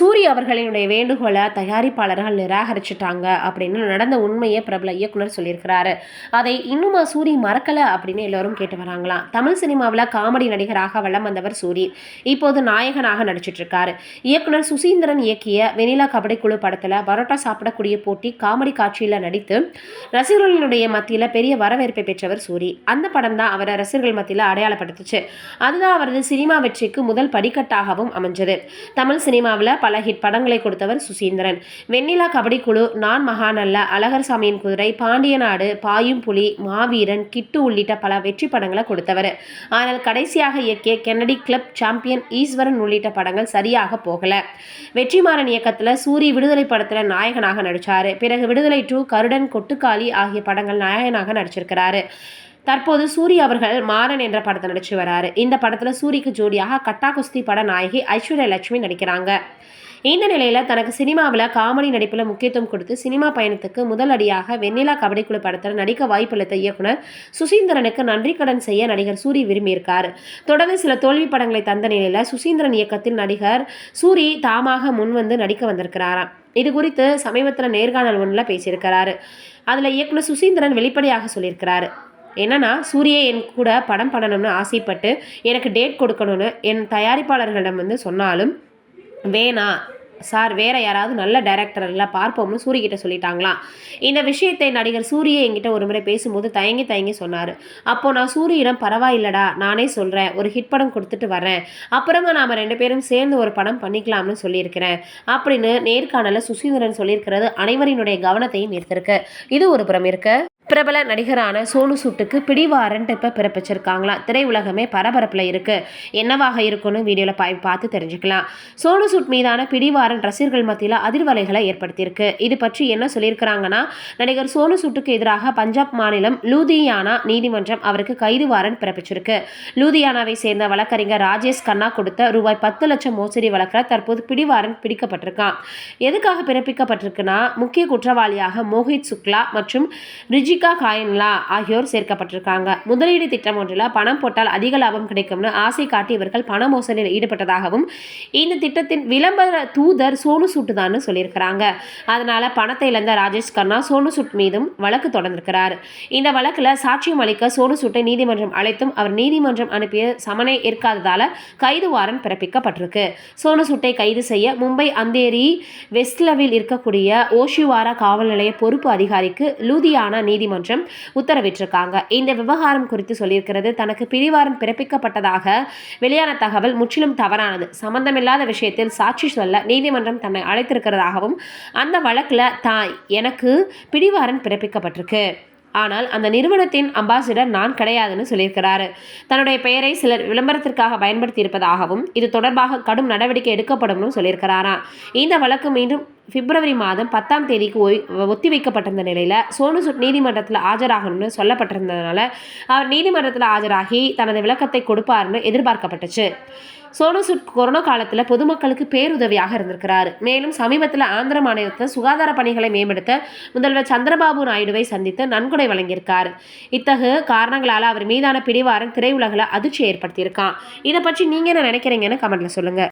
சூரி அவர்களினுடைய வேண்டுகோளை தயாரிப்பாளர்கள் நிராகரிச்சிட்டாங்க அப்படின்னு நடந்த உண்மையை பிரபல இயக்குனர் சொல்லியிருக்கிறாரு. அதை இன்னுமா சூரி மறக்கல அப்படின்னு எல்லோரும் கேட்டு வராங்களாம். தமிழ் சினிமாவில் காமெடி நடிகராக வளம் வந்தவர் சூரி. இப்போது நாயகனாக நடிச்சிட்டு இருக்காரு இயக்குனர் சுசீந்திரன் இயக்கிய வெனிலா கபடி குழு படத்தில் பரோட்டா சாப்பிடக்கூடிய போட்டி காமெடி காட்சியில் நடித்து ரசிகர்களினுடைய மத்தியில் பெரிய வரவேற்பை பெற்றவர் சூரி. அந்த படம் தான் அவரை ரசிகர்கள் மத்தியில் அடையாளப்படுத்துச்சு. அதுதான் அவரது சினிமா வெற்றிக்கு முதல் படிக்கட்டாகவும் அமைஞ்சது. தமிழ் சினிமாவில் பல ஹிட் படங்களை கொடுத்தவர் சுசீந்திரன். வெண்ணிலா கபடி குழு நான் மகாநல்ல அழகர் சாமியின் குதிரை பாண்டிய நாடு பாயும் புலி மாவீரன் கிட்டு உள்ளிட்ட பல வெற்றி படங்களை கொடுத்தவர். ஆனால் கடைசியாக இயக்கிய கென்னடி கிளப் சாம்பியன் ஈஸ்வரன் உள்ளிட்ட படங்கள் சரியாக போகல. வெற்றிமாறன் இயக்கத்தில் சூரி விடுதலை படத்தில் நாயகனாக நடிச்சாரு. பிறகு விடுதலை டூ கருடன் கொட்டுக்காளி ஆகிய படங்கள் நாயகனாக நடிச்சிருக்கிறாரு. தற்போது சூரி அவர்கள் மாறன் என்ற படத்தை நடிச்சு வராரு. இந்த படத்தில் சூரிக்கு ஜோடியாக கட்டா குஸ்தி பட நாயகி ஐஸ்வர்யா லட்சுமி நடிக்கிறாங்க. இந்த நிலையில் தனக்கு சினிமாவில் காமெடி நடிப்பில் முக்கியத்துவம் கொடுத்து சினிமா பயணத்துக்கு முதல் அடியாக வெண்ணிலா கபடிக்குழு படத்தில் நடிக்க வாய்ப்பளித்த இயக்குனர் சுசீந்திரனுக்கு நன்றி கடன் செய்ய நடிகர் சூரி விரும்பியிருக்கார். தொடர்ந்து சில தோல்வி படங்களை தந்த நிலையில் சுசீந்திரன் இயக்கத்தில் நடிகர் சூரி தாமாக முன்வந்து நடிக்க வந்திருக்கிறாராம். இது குறித்து சமீபத்தில் நேர்காணல் ஒன்றில் பேசியிருக்கிறாரு. அதில் இயக்குனர் சுசீந்திரன் வெளிப்படையாக சொல்லியிருக்கிறாரு. என்னன்னா சூரியா என் கூட படம் பண்ணணும்னு ஆசைப்பட்டு எனக்கு டேட் கொடுக்கணும்னு என் தயாரிப்பாளர்களிடம் வந்து சொன்னாலும் வேணாம் சார் வேற யாராவது நல்ல டைரக்டரில் பார்ப்போம்னு சூரியகிட்ட சொல்லிட்டாங்களாம் இந்த விஷயத்தை நடிகர் சூரிய என்கிட்ட ஒரு முறை பேசும்போது தயங்கி தயங்கி சொன்னார். அப்போ நான் சூரியிடம் பரவாயில்லடா நானே சொல்கிறேன் ஒரு ஹிட் படம் கொடுத்துட்டு வரேன் அப்புறமா நாம் ரெண்டு பேரும் சேர்ந்து ஒரு படம் பண்ணிக்கலாம்னு சொல்லியிருக்கிறேன். அப்படின்னு நேர்காணலில் சுசீந்திரன் சொல்லியிருக்கிறது அனைவரினுடைய கவனத்தையும் ஈர்த்திருக்கு. இது ஒரு புறம் இருக்க. பிரபல நடிகரான சோனு சூட்டுக்கு பிடிவாரண்ட் இப்போ பிறப்பிச்சிருக்காங்களாம் திரையுலகமே பரபரப்பில் இருக்குது என்னவாக இருக்கும்னு வீடியோவில் பாய் பார்த்து தெரிஞ்சுக்கலாம். சோனு சூட் மீதான பிடிவாரண்ட் ரசிகர்கள் மத்தியில் அதிர்வலைகளை ஏற்படுத்தியிருக்கு. இது பற்றி என்ன சொல்லியிருக்கிறாங்கன்னா நடிகர் சோனு சூட்டுக்கு எதிராக பஞ்சாப் மாநிலம் லூதியானா நீதிமன்றம் அவருக்கு கைது வாரண்ட் பிறப்பிச்சிருக்கு. லூதியானாவை சேர்ந்த வழக்கறிஞர் ராஜேஷ் கண்ணா கொடுத்த ரூபாய் பத்து லட்சம் மோசடி வழக்கில் தற்போது பிடிவாரண்ட் பிடிக்கப்பட்டிருக்கான். எதுக்காக பிறப்பிக்கப்பட்டிருக்குன்னா முக்கிய குற்றவாளியாக மோஹித் சுக்லா மற்றும் ரிஜிக் ரிஷிகா காயன்லா ஆகியோர் சேர்க்கப்பட்டிருக்காங்க. முதலீடு திட்டம் ஒன்றில் பணம் போட்டால் அதிக லாபம் கிடைக்கும்னு ஆசை காட்டி இவர்கள் பண மோசடியில் ஈடுபட்டதாகவும் இந்த திட்டத்தின் விளம்பர தூதர் சோனு சூட்டு தான் சொல்லியிருக்கிறாங்க. அதனால பணத்தை இழந்த ராஜேஷ் கண்ணா சோனு சூட் மீதும் வழக்கு தொடர்ந்திருக்கிறார். இந்த வழக்கில் சாட்சியம் அளிக்க சோனு சூட்டை நீதிமன்றம் அழைத்தும் அவர் நீதிமன்றம் அனுப்பிய சமனை ஏற்காததால கைது வாரன் பிறப்பிக்கப்பட்டிருக்கு. சோனு சூட்டை கைது செய்ய மும்பை அந்தேரி வெஸ்ட்லவில் இருக்கக்கூடிய ஓஷிவாரா காவல் நிலைய பொறுப்பு அதிகாரிக்கு லூதியானா நீதிமன்றம் நீதிமன்றம் உத்தரவிட்டிருக்காங்க. இந்த விவகாரம் குறித்து சொல்லியிருக்கிறது தனக்கு பிடிவாரம் பிறப்பிக்கப்பட்டதாக வெளியான தகவல் முற்றிலும் தவறானது. சம்பந்தமில்லாத விஷயத்தில் சாட்சி சொல்ல நீதிமன்றம் தன்னை அழைத்திருக்கிறதாகவும் அந்த வழக்கில் தான் எனக்கு பிடிவாரன் பிறப்பிக்கப்பட்டிருக்கு. ஆனால் அந்த நிறுவனத்தின் அம்பாசிடர் நான் கிடையாதுன்னு சொல்லியிருக்கிறாரு. தன்னுடைய பெயரை சிலர் விளம்பரத்திற்காக பயன்படுத்தி இருப்பதாகவும் இது தொடர்பாக கடும் நடவடிக்கை எடுக்கப்படும்னு சொல்லியிருக்கிறாராம் இந்த வழக்கு மீண்டும் பிப்ரவரி மாதம் பத்தாம் தேதிக்கு ஒய் ஒத்தி வைக்கப்பட்டிருந்த நிலையில் சோனு சுட் நீதிமன்றத்தில் ஆஜராகணும்னு சொல்லப்பட்டிருந்ததுனால அவர் நீதிமன்றத்தில் ஆஜராகி தனது விளக்கத்தை கொடுப்பார்னு எதிர்பார்க்கப்பட்டுச்சு. சோனு சுட் கொரோனா காலத்தில் பொதுமக்களுக்கு பேருதவியாக இருந்திருக்கிறார். மேலும் சமீபத்தில் ஆந்திர மாநிலத்தில் சுகாதார பணிகளை மேம்படுத்த முதல்வர் சந்திரபாபு நாயுடுவை சந்தித்து நன்கொடை வழங்கியிருக்கார். இத்தகு காரணங்களால் அவர் மீதான பிடிவாரன் திரையுலகில் அதிர்ச்சி ஏற்படுத்தியிருக்கான். இதை பற்றி நீங்கள் என்ன நினைக்கிறீங்கன்னு கமெண்ட்டில் சொல்லுங்கள்